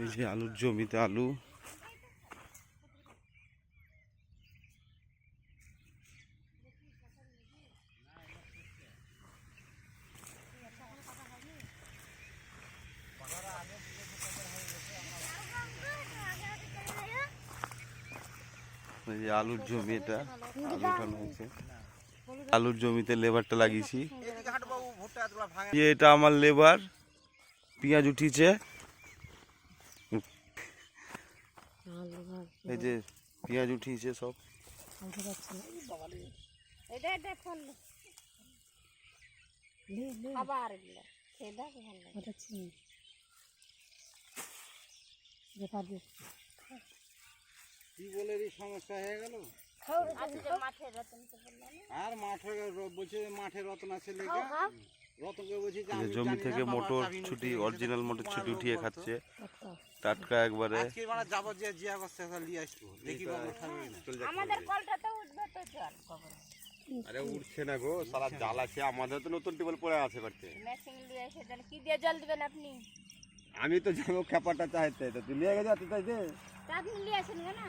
এই যে আলুর জমিতে আলু। এই যে আলুর জমি এটা আলু উঠানো হয়েছে। আলুর জমিতে লেবারটা লাগিয়েছি। এটা আমার লেবার পেঁয়াজ উঠিছে এই যে পেঁয়াজ উঠিয়েছে সব। সমস্যা হয়ে গেল? আজকে মাঠে রতন তো বললাম না। আর মাঠে বলছে মাঠে রতন আছে লেগে। জমি থেকে মোটর ছুটি অরিজিনাল মোটর ছুটি উঠিয়ে খাচ্ছে। টাটকা একবারে। মানে আরে উঠছে না গো সারা জাল আছে আমাদের তো নতুন টিউবওয়েল পড়ে আছে করতে কি দিয়ে জল দিবেন আপনি? আমি তো যাব খেপাটা চাইতে তো তুই নিয়ে গেছে তুই চাইতে? তা আপনি নিয়ে আসেন না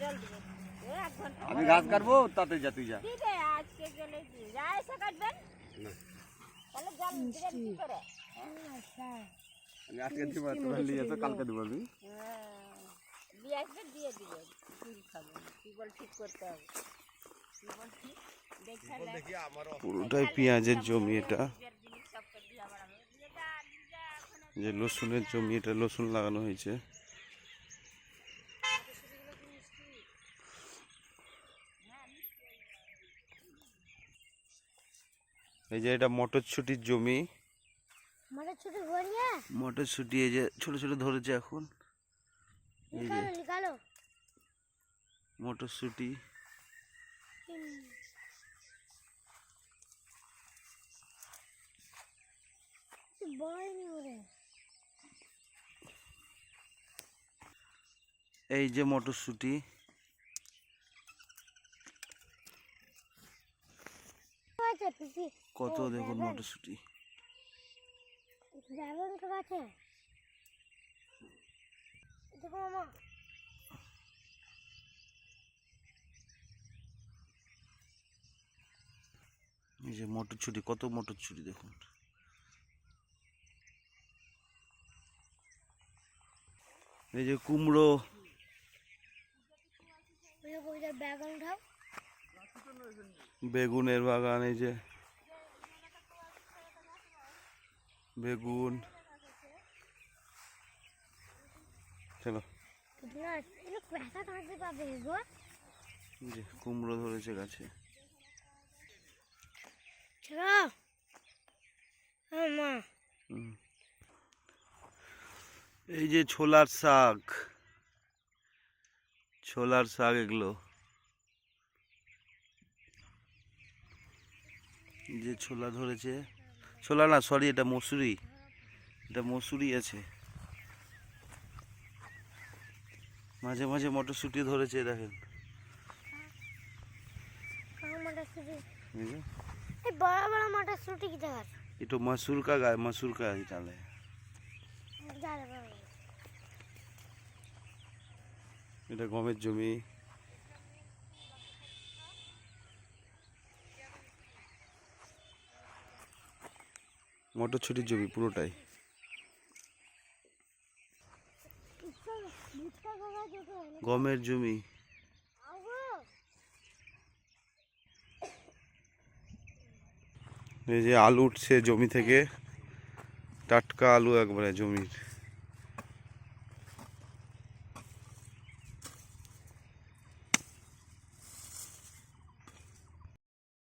জল দিবেন। ও এক ঘণ্টা আমি ঘাস কাটবো তাতে যা তুই যা। দিবে আজকে গেলে কি যা এসে কাটবেন। না। তাহলে জল দিবেন কি করে আমি আজকে দিব তোরা নিয়ে এসো কালকে দেবো আমি হ্যাঁ, দিয়ে আসবে দিয়ে দিবেন কি খাবেন কি বল ঠিক করতে হবে। কি বল ঠিক পুরোটাই পেঁয়াজের জমি এটা। যে রসুনের জমি এটা রসুন লাগানো হয়েছে। এই যে এটা মটরশুটির জমি। ছোট মটরশুটি এই যে ছোট ছোট ধরেছে এখন। এই যে মটরশুটি। এই যে মটরশুটি আছে পিপি কত দেখুন মটরশুটি। ড্রাগন তো আছে। দেখো মামা। এই যে মটরশুটি কত মটরশুটি দেখুন। এই যে কুমড়ো। বেগুনের বাগান এই যে বেগুন। চলো। যে কুমড়ো ধরেছে গাছে। এই যে ছোলার শাক। ছোলার শাক এগুলো। যে ছোলা ধরেছে। ছোলা না সরি এটা মসুরি। এটা মসুরি আছে। মাঝে মাঝে মটরশুটি ধরেছে দেখেন। এটা মসুর কা মসুর ডালে এটা গমের জমি। মটরছুটির জমি পুরোটাই। গমের জমি। এই যে আলু উঠছে জমি থেকে, টাটকা আলু একবারে জমির।